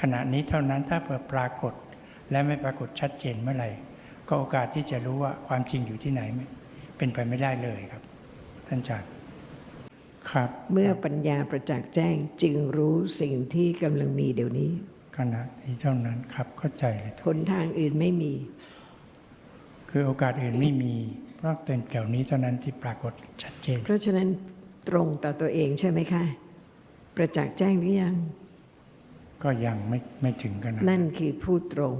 ขณะนี้เท่านั้นถ้าเปิดปรากฏ และไม่ปรากฏชัดเจนเมื่อไหร่ ก็โอกาสที่จะรู้ว่าความจริงอยู่ที่ไหนไม่เป็นไปไม่ได้เลยครับ ท่านอาจารย์ครับเมื่อปัญญาประจักษ์แจ้งจึงรู้สิ่งที่กำลังมีเดี๋ยวนี้ ขณะนี้เท่านั้นครับเข้าใจเลยหนทางอื่นไม่มี คือโอกาสอื่นไม่มีเพราะเป็นแถวนี้เท่านั้นที่ปรากฏชัดเจน เพราะฉะนั้นตรงต่อตัวเองใช่ไหมคะ ประจักษ์แจ้งหรือยัง ก็ยังไม่ไม่ถึงขนาดนั่นคือพูดตรง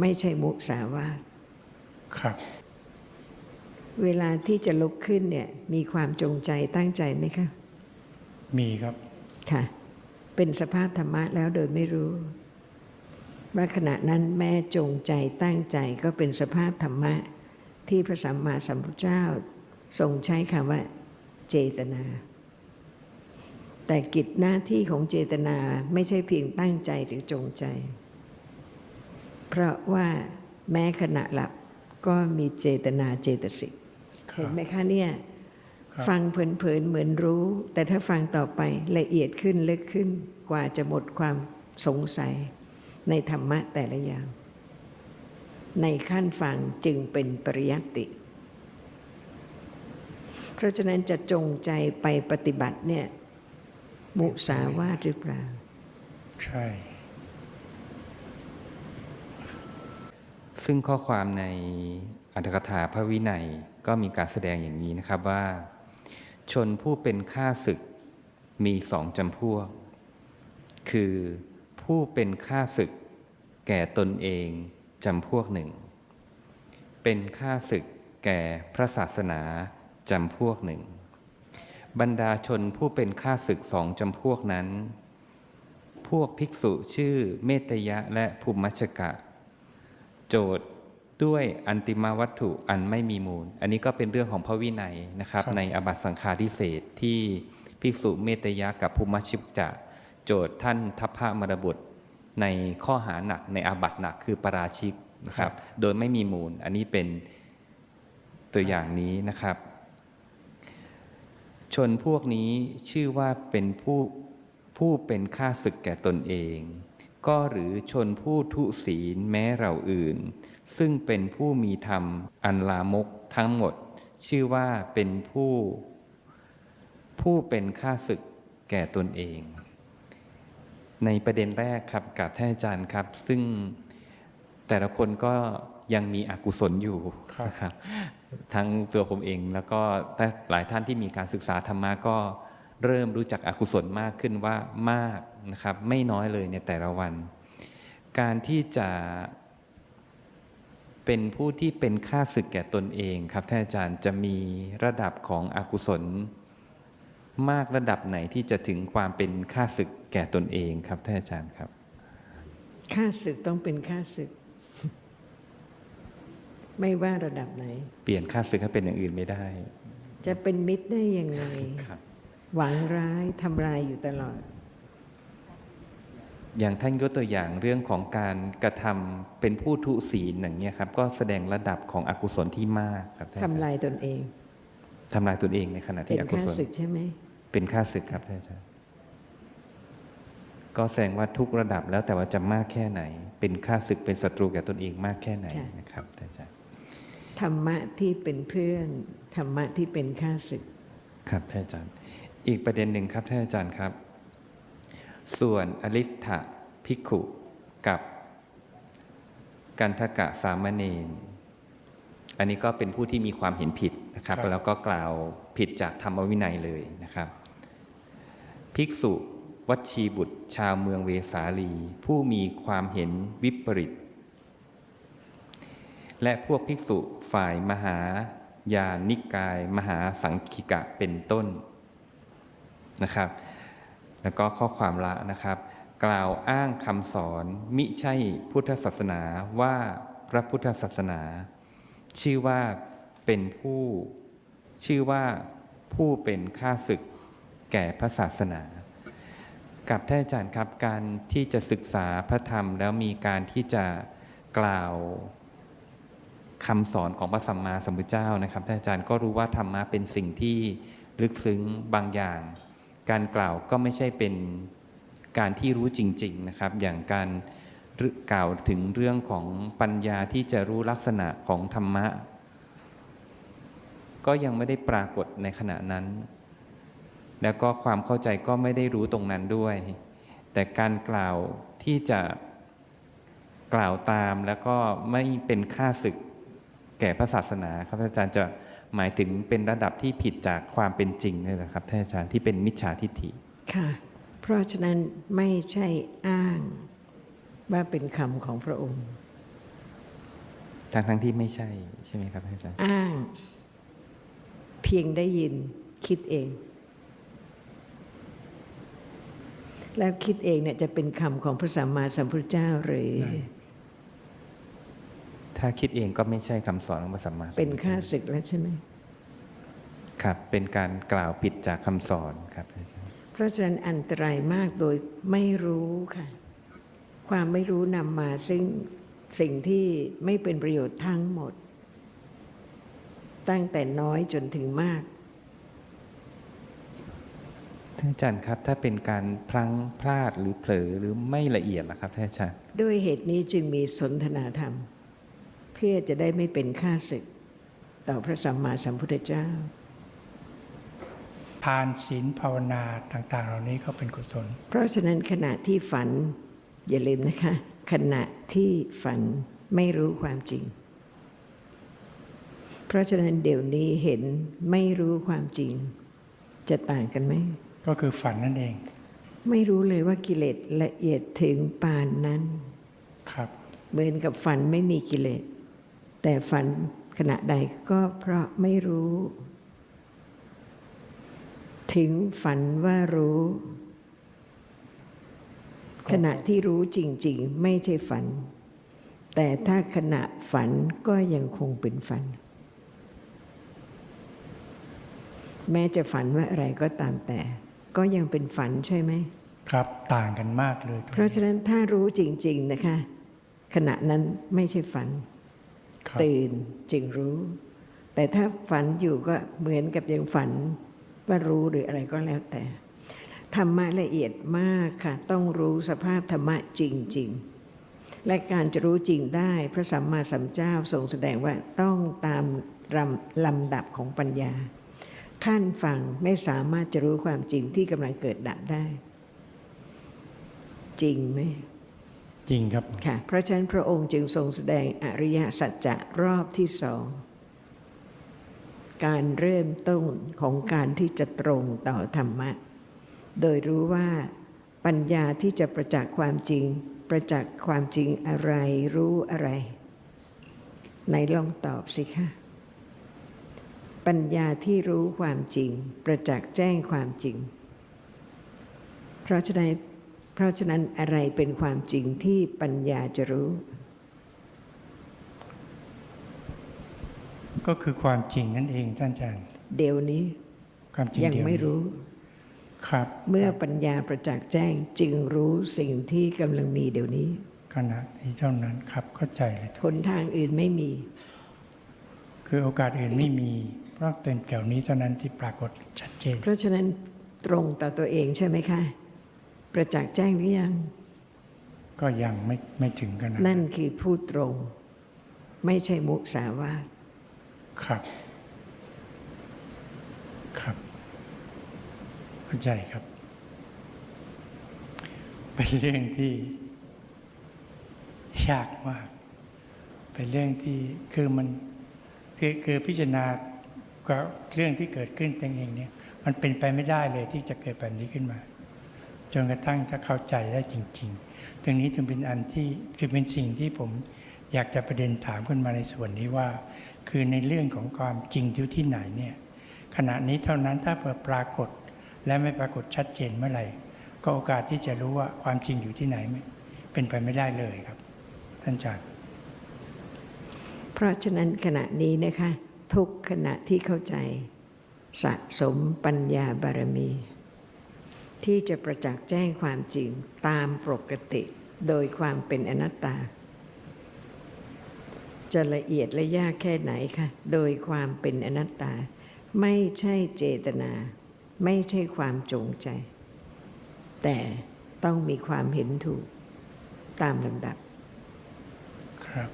ไม่ใช่มุสาวาทครับ เวลาที่จะลุกขึ้นเนี่ย มีความจงใจตั้งใจไหมคะ มีครับ ค่ะ เป็นสภาพธรรมะแล้วโดยไม่รู้ว่าขณะนั้นแม่จงใจตั้งใจก็เป็นสภาพธรรมะ ที่พระสัมมาสัมพุทธเจ้าทรงใช้คำว่า เจตนา แต่กิจหน้าที่ของเจตนาไม่ใช่เพียงตั้งใจหรือจงใจ เพราะว่าแม้ขณะหลับก็มีเจตนาเจตสิกครัเห็บนไหมคะเนี่ยครับฟังเพลินๆเหมือนรู้ แต่ถ้าฟังต่อไปละเอียดขึ้นลึกขึ้นกว่าจะหมดความสงสัย ในธรรมะแต่ละอย่าง ในขั้นฟังจึงเป็นปริยัติ เพราะฉะนั้นจะจงใจไปปฏิบัติเนี่ย มุสาวาทหรือเปล่า ใช่ ซึ่งข้อความในอัตถกถาพระวินัยก็มีการแสดงอย่างนี้นะครับว่า ชนผู้เป็นข้าศึกมีสองจำพวก คือผู้เป็นข้าศึกแก่ตนเองจำพวกหนึ่ง เป็นข้าศึกแก่พระศาสนาจำพวกหนึ่ง บรรดาชนผู้เป็นข้าศึกสองจำพวกนั้น พวกภิกษุชื่อเมตยะและภูมิมัชชกะ โจทย์ด้วยอันติมาวัตถุอันไม่มีมูล อันนี้ก็เป็นเรื่องของพระวินัยนะครับครับในอบัตสังฆาทิเศษที่ภิกษุเมตยะกับภูมิชิปจะโจทย์ท่านทัพพระมรบุตรในข้อหาหนักในอาบัตหนักคือปาราชิกนะครับ โดยไม่มีมูล อันนี้เป็นตัวอย่างนี้นะครับ ชนพวกนี้ชื่อว่าเป็นผู้ผู้เป็นข้าศึกแก่ตนเอง ก็หรือชนผู้ทุศีลแม้เราอื่น ซึ่งเป็นผู้มีธรรมอันลามกทั้งหมด ชื่อว่าเป็นผู้ ผู้เป็นข้าศึกแก่ตนเอง ในประเด็นแรกครับกับท่านอาจารย์ครับ ซึ่งแต่ละคนก็ยังมีอกุศลอยู่ครับนะครับ ทั้งตัวผมเอง แล้วก็หลายท่านที่มีการศึกษาธรรมะก็เริ่มรู้จักอกุศลมากขึ้นว่ามากนะครับ ไม่น้อยเลยในแต่ละวัน การที่จะเป็นผู้ที่เป็นข้าศึกแก่ตนเองครับท่านอาจารย์จะมีระดับของอกุศล มากระดับไหนที่จะถึงความเป็นข้าศึกแก่ตนเองครับท่านอาจารย์ครับข้าศึกต้องเป็นข้าศึก ไม่ว่าระดับไหน เปลี่ยนข้าศึกให้เป็นอย่างอื่นไม่ได้ จะเป็นมิตรได้ยังไงครับหวังร้ายทำลายอยู่ตลอด อย่างท่านยกตัวอย่างเรื่องของการกระทำเป็นผู้ทุศีลอย่างเงี้ยครับ ก็แสดงระดับของอกุศลที่มากครับท่านอาจารทำย์ลายตนเองทำลายตนเองในขณะเป็ที่นอกุข้าศลศึกใช่ไหมเป็นข้าศึกครับท่านอาจารย์ก็แสดงว่าทุกระดับแล้วแต่ว่าจะมากแค่ไหน เป็นข้าศึกเป็นศัตรูแก่ตนเองมากแค่ไหนนะครับท่านอาจารย์ ธรรมะที่เป็นเพื่อน ธรรมะที่เป็นข้าศึก ครับท่านอาจารย์ อีกประเด็นหนึ่งครับท่านอาจารย์ครับ ส่วนอลิทธะภิกขุกับกันทกะสามเณรอันนี้ก็เป็นผู้ที่มีความเห็นผิดนะครับครับแล้วก็กล่าวผิดจากธรรมวินัยเลยนะครับ ภิกษุวัชชีบุตรชาวเมืองเวสาลี ผู้มีความเห็นวิปริต และพวกภิกษุฝ่ายมหายานิกาย มหาสังคิกะเป็นต้นนะครับ แล้วก็ข้อความละนะครับ กล่าวอ้างคำสอนมิใช่พุทธศาสนาว่าพระพุทธศาสนา ชื่อว่าเป็นผู้ชื่อว่าผู้เป็นข้าศึกแก่พระศาสนากับท่านอาจารย์ครับการที่จะศึกษาพระธรรมแล้วมีการที่จะกล่าว คำสอนของพระสัมมาสัมพุทธเจ้านะครับท่านอาจารย์ก็รู้ว่าธรรมะเป็นสิ่งที่ลึกซึ้งบางอย่าง การกล่าวก็ไม่ใช่เป็นการที่รู้จริง ๆนะครับ อย่างการกล่าวถึงเรื่องของปัญญาที่จะรู้ลักษณะของธรรมะ ก็ยังไม่ได้ปรากฏในขณะนั้น แล้วก็ความเข้าใจก็ไม่ได้รู้ตรงนั้นด้วย แต่การกล่าวที่จะกล่าวตามแล้วก็ไม่เป็นค่าศึก แก่พระศาสนาครับอาจารย์จะหมายถึงเป็นระดับที่ผิดจากความเป็นจริงนี่แหละครับท่านอาจารย์ที่เป็นมิจฉาทิฏฐิค่ะ เพราะฉะนั้นไม่ใช่อ้างว่าเป็นคำของพระองค์ทั้งทั้งๆที่ไม่ใช่ใช่ไหมครับท่านอาจารย์อ้าง เพียงได้ยินคิดเอง แล้วคิดเองเนี่ยจะเป็นคำของพระสัมมาสัมพุทธเจ้าหรือ ถ้าคิดเองก็ไม่ใช่คำสอนของพระสัมมาสัมพุทธเป็นค่าเจ้าศึกแล้วใช่ไหมครับ เป็นการกล่าวผิดจากคำสอนครับท่านอาจารย์เพราะฉะนั้นอันตรายมากโดยไม่รู้ค่ะ ความไม่รู้นำมาซึ่งสิ่งที่ไม่เป็นประโยชน์ทั้งหมด ตั้งแต่น้อยจนถึงมากท่านอาจารย์ครับ ถ้าเป็นการพลั้งพลาดหรือเผลอหรือไม่ละเอียดล่ะครับท่านอาจารย์ด้วยเหตุนี้จึงมีสนทนาธรรมเพื่อจะได้ไม่เป็นค่าศึก ต่อพระสัมมาสัมพุทธเจ้า ทานศีลภาวนาต่าง ๆ เหล่านี้ก็เป็นกุศล เพราะฉะนั้นขณะที่ฝัน อย่าลืมนะคะ ขณะที่ฝันไม่รู้ความจริง เพราะฉะนั้นเดี๋ยวนี้เห็นไม่รู้ความจริง จะต่างกันไหม ก็คือฝันนั่นเอง ไม่รู้เลยว่ากิเลสละเอียดถึงปานนั้น ครับ เหมือนกับฝันไม่มีกิเลส แต่ฝันขณะใดก็เพราะไม่รู้ ถึงฝันว่ารู้ ขณะที่รู้จริง ๆ ไม่ใช่ฝัน แต่ถ้าขณะฝันก็ยังคงเป็นฝัน แม้จะฝันว่าอะไรก็ตามแต่ ก็ยังเป็นฝันใช่ไหมครับต่างกันมากเลย เพราะฉะนั้นถ้ารู้จริง ๆ นะคะ ขณะนั้นไม่ใช่ฝันครับ ตื่นจึงรู้ แต่ถ้าฝันอยู่ก็เหมือนกับยังฝันว่ารู้หรืออะไรก็แล้วแต่ ธรรมะละเอียดมากค่ะ ต้องรู้สภาพธรรมะจริง ๆ และการจะรู้จริงได้พระสัมมาสัมพุทธเจ้าทรงแสดงว่าต้องตามลำลำดับของปัญญา ขั้นฟังไม่สามารถจะรู้ความจริงที่กำลังเกิดดับได้ จริงไหม จริงครับค่ะเพราะฉะนั้นพระองค์จึงทรงแสดงอริยสัจจะรอบที่สอง การเริ่มต้นของการที่จะตรงต่อธรรมะ โดยรู้ว่าปัญญาที่จะประจักษ์ความจริง ประจักษ์ความจริงอะไรรู้อะไรไหนลองตอบสิคะปัญญาที่รู้ความจริง ประจักษ์แจ้งความจริง เพราะฉะนั้น ราะฉะนั้นอะไรเป็นความจริงที่ปัญญาจะรู้ ก็คือความจริงนั่นเองท่านอาจารย์ เดี๋ยวนี้ความจริงยังเดียวไม่นี้รู้ครับ เมื่อปัญญาประจักษ์แจ้งจึงรู้สิ่งที่กำลังมีเดี๋ยวนี้ขณะนี้เท่านั้นครับเข้าใจเลยครับหนทางอื่นไม่มี คือโอกาสอื่นไม่มี เพราะเป็นแถวนี้เท่านั้นที่ปรากฏชัดเจน เพราะฉะนั้นตรงต่อตัวเองใช่ไหมคะ ประจักษ์แจ้งหรือยัง ก็ยังไม่ไม่ถึงขนาดนั่นคือผู้ตรง ไม่ใช่มุสาวาทครับ ครับเข้าใจครับ เป็นเรื่องที่ยากมาก เป็นเรื่องที่คือมันคือคือพิจารณาก็เรื่องที่เกิดขึ้นจริงๆเนี่ย มันเป็นไปไม่ได้เลยที่จะเกิดแบบนี้ขึ้นมา จนกระทั่งถ้าเข้าใจได้จริง ๆ ตรงนี้จึงเป็นอันที่คือเป็นสิ่งที่ผมอยากจะประเด็นถามขึ้นมาในส่วนนี้ว่า คือในเรื่องของความจริงที่ที่ไหนเนี่ยขณะนี้เท่านั้นถ้าเปิดปรากฏ และไม่ปรากฏชัดเจนเมื่อไหร่ ก็โอกาสที่จะรู้ว่าความจริงอยู่ที่ไหนไม่เป็นไปไม่ได้เลยครับ ท่านอาจารย์เพราะฉะนั้นขณะนี้นะคะ ทุกขณะที่เข้าใจ สะสมปัญญาบารมี ที่จะประจักษ์แจ้งความจริงตามปกติโดยความเป็นอนัตตา จะละเอียดและยากแค่ไหนคะโดยความเป็นอนัตตา ไม่ใช่เจตนา ไม่ใช่ความจงใจ แต่ต้องมีความเห็นถูกตามลำดับ ครับ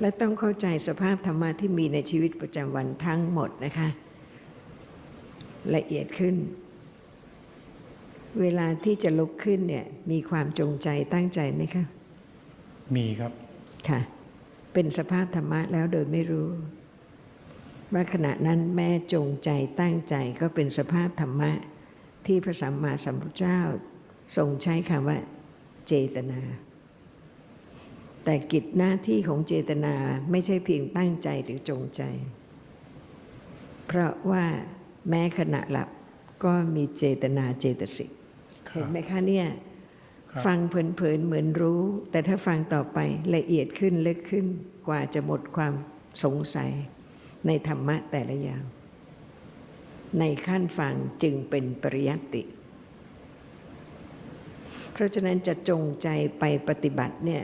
และต้องเข้าใจสภาพธรรมะที่มีในชีวิตประจำวันทั้งหมดนะคะ ละเอียดขึ้น เวลาที่จะลุกขึ้นเนี่ยมีความจงใจตั้งใจไหมคะ มีครับค่ะ เป็นสภาพธรรมะแล้วโดยไม่รู้ ว่าขณะนั้นแม่จงใจตั้งใจก็เป็นสภาพธรรมะ ที่พระสัมมาสัมพุทธเจ้าทรงใช้คำว่า เจตนา แต่กิจหน้าที่ของเจตนาไม่ใช่เพียงตั้งใจหรือจงใจ เพราะว่าแม้ขณะหลับก็มีเจตนาเจตสิกค เห็รันบไหมคะเนี่ยครับฟังเพลินๆเหมือนรู้ แต่ถ้าฟังต่อไปละเอียดขึ้นลึกขึ้นกว่าจะหมดความสงสัยในธรรมะแต่ละอย่าง ในขั้นฟังจึงเป็นปริยัติ เพราะฉะนั้นจะจงใจไปปฏิบัติเนี่ย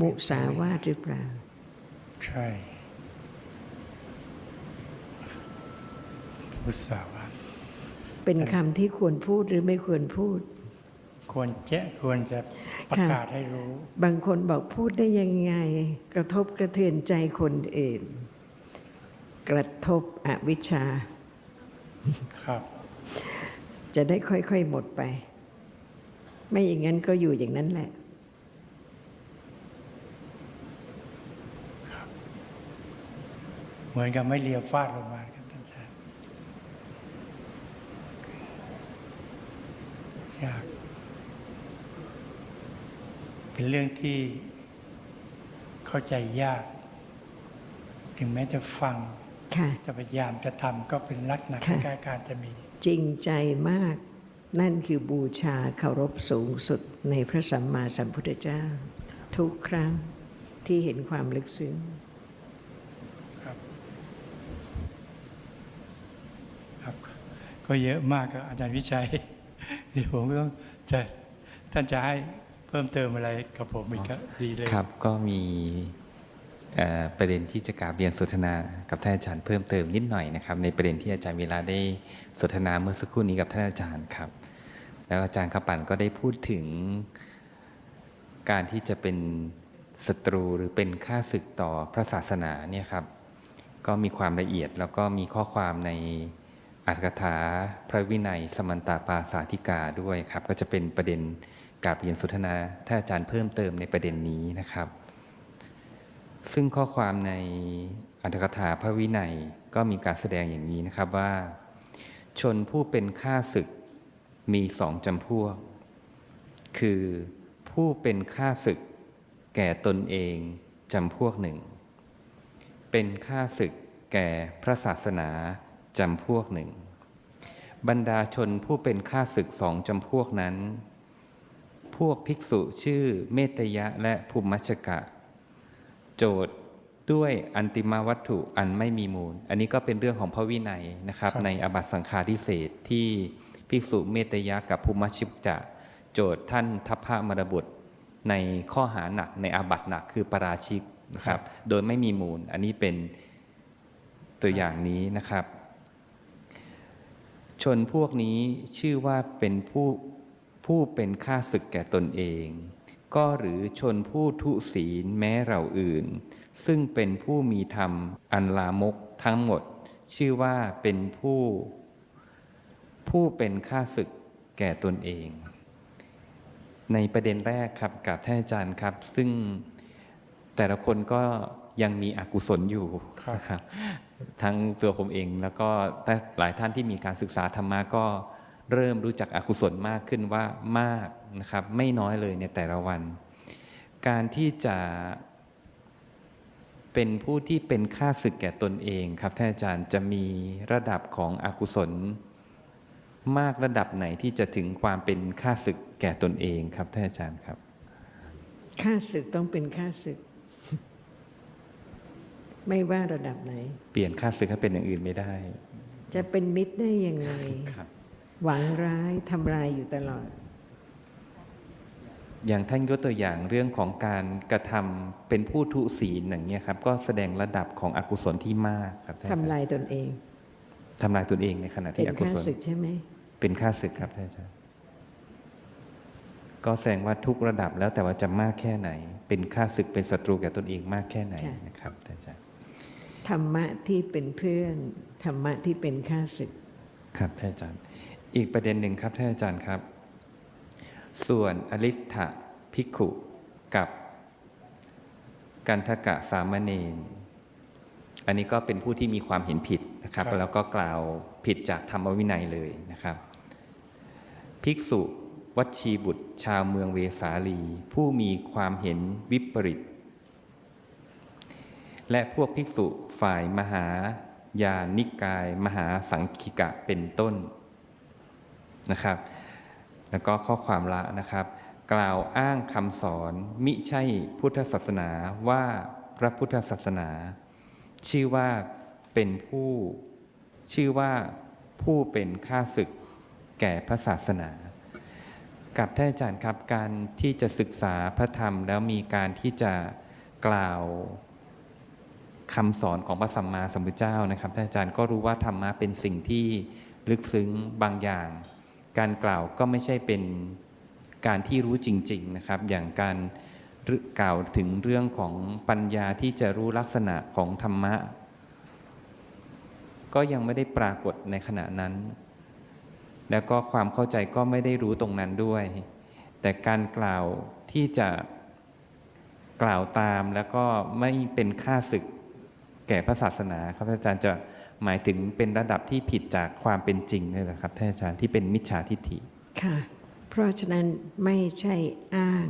มุสาวาทหรือเปล่า ใช่อุตสาห์ว่า เป็นคำที่ควรพูดหรือไม่ควรพูด ควรแจ้ควรจะประกาศให้รู้ บางคนบอกพูดได้ยังไง กระทบกระเทือนใจคนอื่น กระทบอวิชชา ครับ จะได้ค่อยๆหมดไป ไม่อย่างนั้นก็อยู่อย่างนั้นแหละเหมือนกับไม่เลียวฟาดลงมาครับท่านอาจารย์ยาก เป็นเรื่องที่เข้าใจยาก ถึงแม้จะฟังค่ะจะพยายามจะทำก็เป็นลักษณะค่ะใกล้ๆการจะมี จริงใจมาก นั่นคือบูชาเคารพสูงสุดในพระสัมมาสัมพุทธเจ้า ทุกครั้งที่เห็นความลึกซึ้งครับครับก็เยอะมากครับอาจารย์วิชัย เดี๋ยวผมก็ต้องจะท่านจะให้เพิ่มเติมอะไรกับผมอีกก็ดีเลยครับ ก็มีเอ่อประเด็นที่จะกราบเรียนสนทนากับท่านอาจารย์เพิ่มเติมนิดหน่อยนะครับ ในประเด็นที่อาจารย์เวลาได้สนทนาเมื่อสักครู่นี้กับท่านอาจารย์ครับ แล้วอาจารย์ขปันก็ได้พูดถึงการที่จะเป็นศัตรูหรือเป็นข้าศึกต่อพระศาสนาเนี่ยครับ ก็มีความละเอียดแล้วก็มีข้อความในอัตถกถาพระวินัยสมันตาปาสาธิกาด้วยครับ ก็จะเป็นประเด็น กราบเรียนสนทนาท่านอาจารย์เพิ่มเติมในประเด็นนี้นะครับ ซึ่งข้อความในอัตถกถาพระวินัยก็มีการแสดงอย่างนี้นะครับว่า ชนผู้เป็นข้าศึกมีสองจำพวก คือผู้เป็นข้าศึกแก่ตนเองจำพวกหนึ่ง เป็นข้าศึกแก่พระศาสนาจำพวกหนึ่ง บรรดาชนผู้เป็นข้าศึกสองจำพวกนั้น พวกภิกษุชื่อเมตยะและภูมิมัชชกะ โจทย์ด้วยอันติมาวัตถุอันไม่มีมูล อันนี้ก็เป็นเรื่องของพระวินัยนะครับครับในอบัตสังฆาทิเศษที่ภิกษุเมตยะกับภูมิมัชชิจะ โจทย์ท่านทัพพระมรบุตรในข้อหาหนักในอาบัตหนักคือปาราชิกนะครับ โดยไม่มีมูล อันนี้เป็นตัวอย่างนี้นะครับ ชนพวกนี้ชื่อว่าเป็นผู้ ผู้เป็นข้าศึกแก่ตนเอง ก็หรือชนผู้ทุศีลแม้เราอื่น ซึ่งเป็นผู้มีธรรมอันลามกทั้งหมด ชื่อว่าเป็นผู้ ผู้เป็นข้าศึกแก่ตนเอง ในประเด็นแรกครับกับท่านอาจารย์ครับ ซึ่งแต่ละคนก็ยังมีอกุศลอยู่ครับนะครับทั้งตัวผมเองแล้วก็หลายท่านที่มีการศึกษาธรรมะก็ เริ่มรู้จักอกุศลมากขึ้นว่ามากนะครับไม่น้อยเลยในแต่ละวัน การที่จะเป็นผู้ที่เป็นข้าศึกแก่ตนเองครับท่านอาจารย์จะมีระดับของอกุศล มากระดับไหนที่จะถึงความเป็นข้าศึกแก่ตนเองครับท่านอาจารย์ครับข้าศึกต้องเป็นข้าศึก ไม่ว่าระดับไหน เปลี่ยนข้าศึกให้เป็นอย่างอื่นไม่ได้ จะเป็นมิตรได้ยังไงครับ หวังร้ายทำลายอยู่ตลอด อย่างท่านยกตัวอย่างเรื่องของการกระทำเป็นผู้ทุศีลอย่างเงี้ยครับ ก็แสดงระดับของอกุศลที่มากครับท่านอาจารทำย์ลายตนเองทำลายตนเองในขณะเป็ที่นอกุข้าศลศึกใช่ไหมเป็นข้าศึกครับท่านอาจารย์ก็แสดงว่าทุกระดับแล้วแต่ว่าจะมากแค่ไหน เป็นค่าศึกเป็นศัตรูแก่ตนเองมากแค่ไหนค่ะนะครับท่านอาจารย์ธรรมะที่เป็นเพื่อนธรรมะที่เป็นข้าศึก ครับท่านอาจารย์ อีกประเด็นหนึ่งครับท่านอาจารย์ครับ ส่วนอริ t ะภิกขุกับกันทกะสามเณรอันนี้ก็เป็นผู้ที่มีความเห็นผิดนะครับครับแล้วก็กล่าวผิดจากธรรมวินัยเลยนะครับ ภิกษุวัชชีบุตรชาวเมืองเวสาลี ผู้มีความเห็นวิปริต และพวกภิกษุฝ่ายมหายานิกาย มหาสังคิกะเป็นต้น นะครับ แล้วก็ข้อความละนะครับ กล่าวอ้างคำสอนมิใช่พุทธศาสนาว่าพระพุทธศาสนา ชื่อว่าเป็นผู้ชื่อว่าผู้เป็นข้าศึกแก่พระศาสนากับท่านอาจารย์ครับการที่จะศึกษาพระธรรม แล้วมีการที่จะกล่าวคำสอนของพระสัมมาสัมพุทธเจ้านะครับท่านอาจารย์ก็รู้ว่าธรรมะเป็นสิ่งที่ลึกซึ้งบางอย่าง การกล่าวก็ไม่ใช่เป็นการที่รู้จริง ๆนะครับ อย่างการกล่าวถึงเรื่องของปัญญาที่จะรู้ลักษณะของธรรมะ ก็ยังไม่ได้ปรากฏในขณะนั้น แล้วก็ความเข้าใจก็ไม่ได้รู้ตรงนั้นด้วย แต่การกล่าวที่จะกล่าวตามแล้วก็ไม่เป็นค่าศึกแก่พระศาสนาครับอาจารย์จะ หมายถึงเป็นระดับที่ผิดจากความเป็นจริงเลยนะครับท่านอาจารย์ที่เป็นมิจฉาทิฏฐิค่ะ เพราะฉะนั้นไม่ใช่อ้าง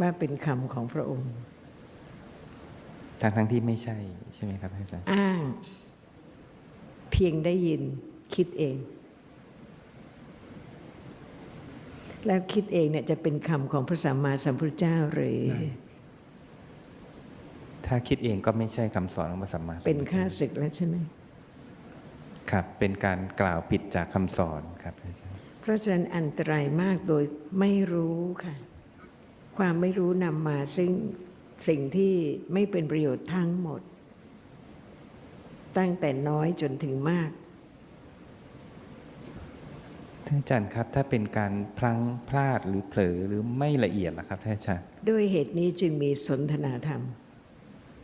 ว่าเป็นคำของพระองค์ทั้งทั้งๆที่ไม่ใช่ใช่ไหมครับท่านอาจารย์อ้าง เพียงได้ยินคิดเอง แล้วคิดเองเนี่ยจะเป็นคำของพระสัมมาสัมพุทธเจ้าหรือ ถ้าคิดเองก็ไม่ใช่คำสอนของพระสัมมาสัมพุทธเป็นเจ้ข้าศึกแล้วใช่ไหมครับเป็นการกล่าวผิดจากคำสอนครับท่านอาจารย์เพราะฉะนั้นอันตรายมากโดยไม่รู้ค่ะ ความไม่รู้นำมาซึ่งสิ่งที่ไม่เป็นประโยชน์ทั้งหมด ตั้งแต่น้อยจนถึงมากท่านอาจารย์ครับ ถ้าเป็นการพลั้งพลาดหรือเผลอหรือไม่ละเอียดล่ะครับท่านอาจารย์ด้วยเหตุนี้จึงมีสนทนาธรรม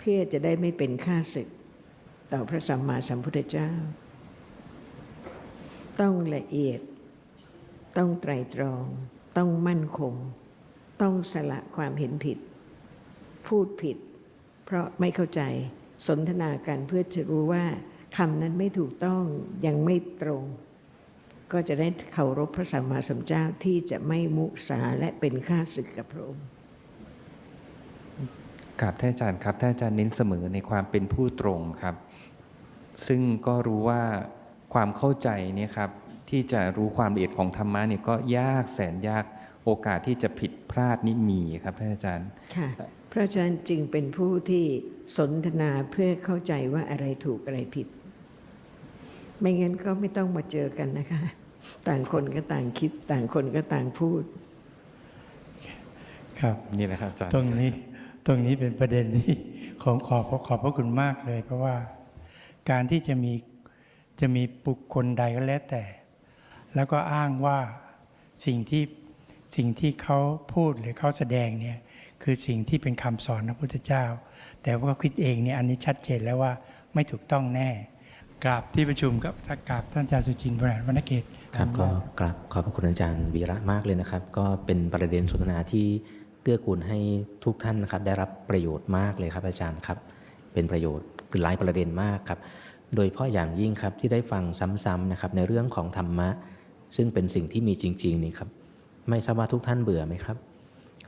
เพื่อจะได้ไม่เป็นข้าศึก ต่อพระสัมมาสัมพุทธเจ้า ต้องละเอียด ต้องไตรตรอง ต้องมั่นคง ต้องสละความเห็นผิด พูดผิด เพราะไม่เข้าใจสนทนากันเพื่อจะรู้ว่าคำนั้นไม่ถูกต้องยังไม่ตรง ก็จะได้เคารพพระสัมมาสัมพุทธเจ้าที่จะไม่มุสาและเป็นข้าศึกกับพระองค์ ครับท่านอาจารย์ครับท่านอาจารย์เน้นเสมอในความเป็นผู้ตรงครับ ซึ่งก็รู้ว่าความเข้าใจเนี่ยครับที่จะรู้ความละเอียดของธรรมะเนี่ยก็ยากแสนยากโอกาสที่จะผิดพลาดนี่มีครับท่านอาจารย์ค่ะเพราะฉะนั้นจึงเป็นผู้ที่สนทนาเพื่อเข้าใจว่าอะไรถูกอะไรผิด ไม่งั้นก็ไม่ต้องมาเจอกันนะคะ ต่างคนก็ต่างคิด ต่างคนก็ต่างพูด ครับนี่แหละครับอาจารย์ตรงนี้ต รงนี้เป็นประเด็นที่ขอขอบขอบพระคุณมากเลย เพราะว่าการที่จะมีจะมีบุคคลใดก็แล้วแต่ แล้วก็อ้างว่าสิ่งที่สิ่งที่เขาพูดหรือเขาแสดงเนี่ยคือสิ่งที่เป็นคำสอนพระพุทธเจ้า แต่ว่าคิดเองเนี่ยอันนี้ชัดเจนแล้วว่าไม่ถูกต้องแน่กราบที่ประชุมกับกราบท่านอาจารย์สุจินต์บริหารวรรณเกตครับก็กราบขอบพระคุณอาจารย์วีระมากเลยนะครับ ก็เป็นประเด็นสนทนาที่ เกื้อกูลให้ทุกท่านนะครับได้รับประโยชน์มากเลยครับอาจารย์ครับ เป็นประโยชน์คือหลายประเด็นมากครับ โดยเฉพาะอย่างยิ่งครับที่ได้ฟังซ้ำๆนะครับในเรื่องของธรรมะ ซึ่งเป็นสิ่งที่มีจริงๆนี่ครับไม่ทราบว่าทุกท่านเบื่อไหมครับ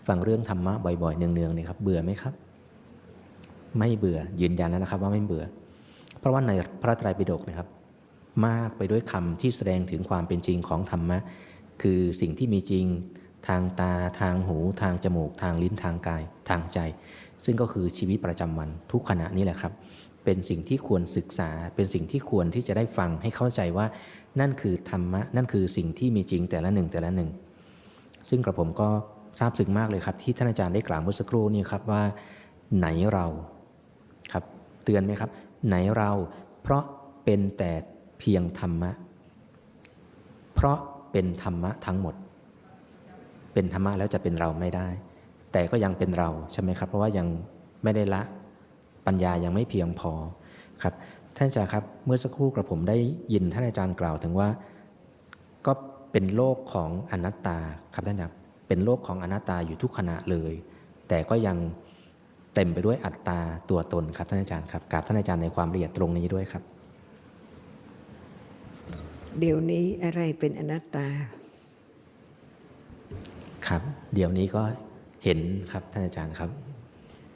ฟังเรื่องธรรมะบ่อยๆเนืองๆนี่ครับเบื่อไหมครับ ไม่เบื่อยืนยันแล้วนะครับว่าไม่เบื่อ เพราะว่าในพระไตรปิฎกนะครับ มากไปด้วยคำที่แสดงถึงความเป็นจริงของธรรมะ คือสิ่งที่มีจริง ทางตาทางหูทางจมูก ทางลิ้นทางกายทางใจ ซึ่งก็คือชีวิตประจำวันทุกขณะนี้แหละครับ เป็นสิ่งที่ควรศึกษา เป็นสิ่งที่ควรที่จะได้ฟังให้เข้าใจว่า นั่นคือธรรมะ นั่นคือสิ่งที่มีจริงแต่ละหนึ่งแต่ละหนึ่ง ซึ่งกระผมก็ทราบซึ้งมากเลยครับ ที่ท่านอาจารย์ได้กล่าวเมื่อสักครู่นี้ครับว่า ไหนเราครับเตือนไหมครับ ไหนเราเพราะเป็นแต่เพียงธรรมะ เพราะเป็นธรรมะทั้งหมด เป็นธรรมะแล้วจะเป็นเราไม่ได้ แต่ก็ยังเป็นเราใช่ไหมครับ เพราะว่ายังไม่ได้ละปัญญายังไม่เพียงพอครับท่านอาจารย์ครับเมื่อสักครู่กระผมได้ยินท่านอาจารย์กล่าวถึงว่า ก็เป็นโลกของอนัตตาครับท่านอาจารย์เป็นโลกของอนัตตาอยู่ทุกขณะเลย แต่ก็ยังเต็มไปด้วยอัตตาตัวตนครับท่านอาจารย์ครับกราบท่านอาจารย์ในความละเอียดตรงนี้ด้วยครับ เดี๋ยวนี้อะไรเป็นอนัตตา ครับ เดี๋ยวนี้ก็เห็นครับท่านอาจารย์ครับ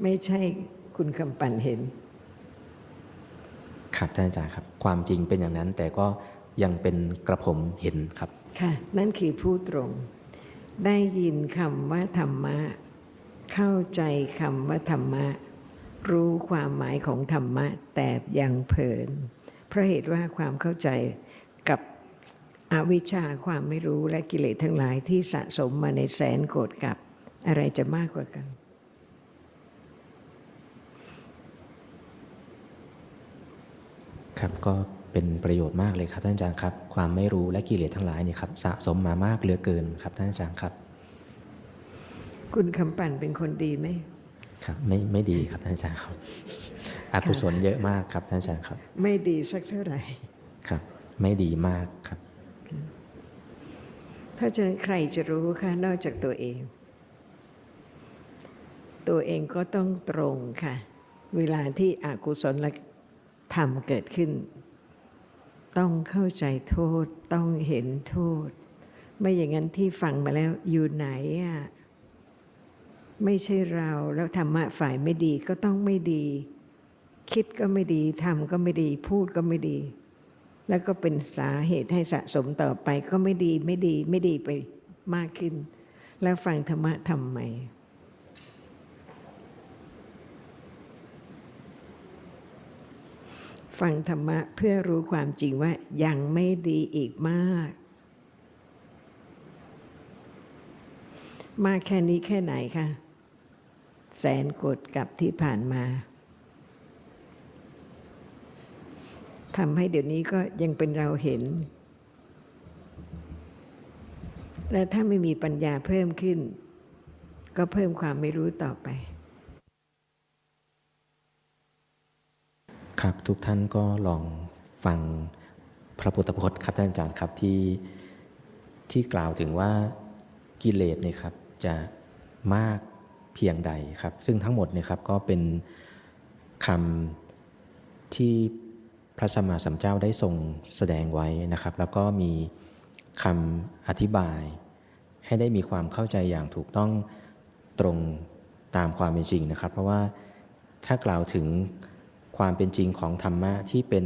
ไม่ใช่คุณคำปั่นเห็น ครับท่านอาจารย์ครับ ความจริงเป็นอย่างนั้น แต่ก็ยังเป็นกระผมเห็นครับ ค่ะ นั่นคือผู้ตรง ได้ยินคำว่าธรรมะ เข้าใจคำว่าธรรมะ รู้ความหมายของธรรมะ แต่ยังเพลินเพราะเหตุว่าความเข้าใจกับ อวิชชาความไม่รู้และกิเลสทั้งหลายที่สะสมมาในแสนโกรธกับอะไรจะมากกว่ากันครับก็เป็นประโยชน์มากเลยครับท่านอาจารย์ครับ ความไม่รู้และกิเลสทั้งหลายนี่ครับสะสมมามากเหลือเกินครับท่านอาจารย์ครับ คุณคำปั่นเป็นคนดีไหมครับไม่ไม่ดีครับท่านอาจารย์ครับอกุศลเยอะมากครับท่านอาจารย์ครับ ไม่ดีสักเท่าไหร่ครับ ไม่ดีมากครับ เพราะฉะนั้นใครจะรู้คะนอกจากตัวเอง ตัวเองก็ต้องตรงค่ะ เวลาที่อกุศลธรรมเกิดขึ้น ต้องเข้าใจโทษต้องเห็นโทษ ไม่อย่างนั้นที่ฟังมาแล้วอยู่ไหนอะไม่ใช่เราแล้วธรรมะฝ่ายไม่ดีก็ต้องไม่ดี คิดก็ไม่ดีทำก็ไม่ดี พูดก็ไม่ดี แล้วก็เป็นสาเหตุให้สะสมต่อไปก็ไม่ดีไม่ดีไม่ดีไปมากขึ้น แล้วฟังธรรมะทำไมฟังธรรมะเพื่อรู้ความจริงว่ายังไม่ดีอีกมาก มากแค่นี้แค่ไหนคะ แสนกดกับที่ผ่านมา ทำให้เดี๋ยวนี้ก็ยังเป็นเราเห็น และถ้าไม่มีปัญญาเพิ่มขึ้น ก็เพิ่มความไม่รู้ต่อไป ครับทุกท่านก็ลองฟังพระพุทธพจน์ครับท่านอาจารย์ครับที่ที่กล่าวถึงว่ากิเลสเนี่ยครับจะมากเพียงใดครับ ซึ่งทั้งหมดเนี่ยครับก็เป็นคำที่ พระสัมมาสัมพุทธเจ้าได้ทรงแสดงไว้นะครับ แล้วก็มีคำอธิบายให้ได้มีความเข้าใจอย่างถูกต้องตรงตามความเป็นจริงนะครับ เพราะว่าถ้ากล่าวถึงความเป็นจริงของธรรมะที่เป็น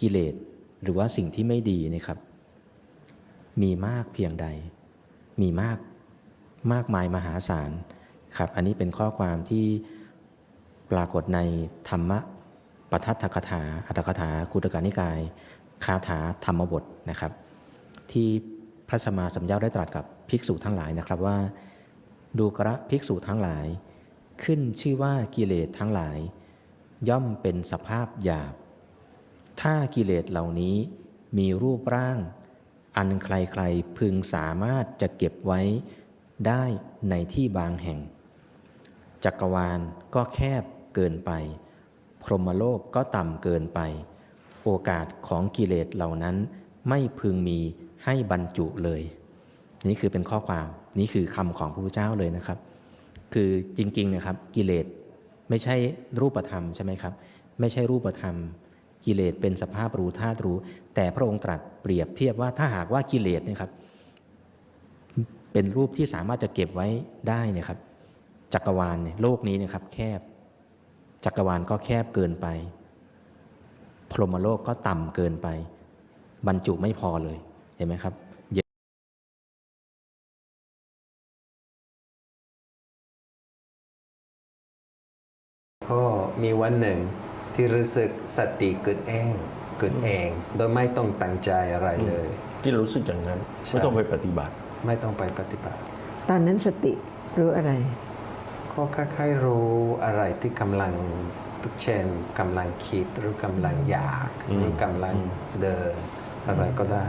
กิเลสหรือว่าสิ่งที่ไม่ดีนะครับ มีมากเพียงใด มีมากมากมายมหาศาลครับ อันนี้เป็นข้อความที่ปรากฏในธรรมะ ปทัตถกถาอัตถกถาคุตกานิกาย คาถาธรรมบทนะครับ ที่พระสมมาสัมพุทธเจ้าได้ตรัสกับภิกษุทั้งหลายนะครับว่า ดูกระภิกษุทั้งหลาย ขึ้นชื่อว่ากิเลสทั้งหลาย ย่อมเป็นสภาพหยาบ ถ้ากิเลสเหล่านี้มีรูปร่าง อันใครๆพึงสามารถจะเก็บไว้ได้ในที่บางแห่ง จักรวาลก็แคบเกินไป พรหมโลกก็ต่ำเกินไป โอกาสของกิเลสเหล่านั้นไม่พึงมีให้บรรจุเลย นี่คือเป็นข้อความนี่คือคำของพระพุทธเจ้าเลยนะครับ คือจริงๆนะครับกิเลสไม่ใช่รูปธรรมใช่ไหมครับ ไม่ใช่รูปธรรม กิเลสเป็นสภาพรู้ธาตุรู้ แต่พระองค์ตรัสเปรียบเทียบว่าถ้าหากว่ากิเลสเนะครับ เป็นรูปที่สามารถจะเก็บไว้ได้นะครับ จักรวาลโลกนี้นะครับ แคบ จักรวาลก็แคบเกินไป พรหมโลกก็ต่ำเกินไป บรรจุไม่พอเลย เห็นไหมครับก็มีวันหนึ่งที่รู้สึกสติเกิดเองเกิดเอง โดยไม่ต้องตั้งใจอะไรเลย ที่เรารู้สึกอย่างนั้นใช่ไม่ต้องไปปฏิบัติ ไม่ต้องไปปฏิบัติ ตอนนั้นสติรู้อะไร ก็ค่อยๆรู้อะไรที่กำลังเช่นกำลังคิดหรือกำลังอยาก หรือกำลังเดินอะไรก็ได้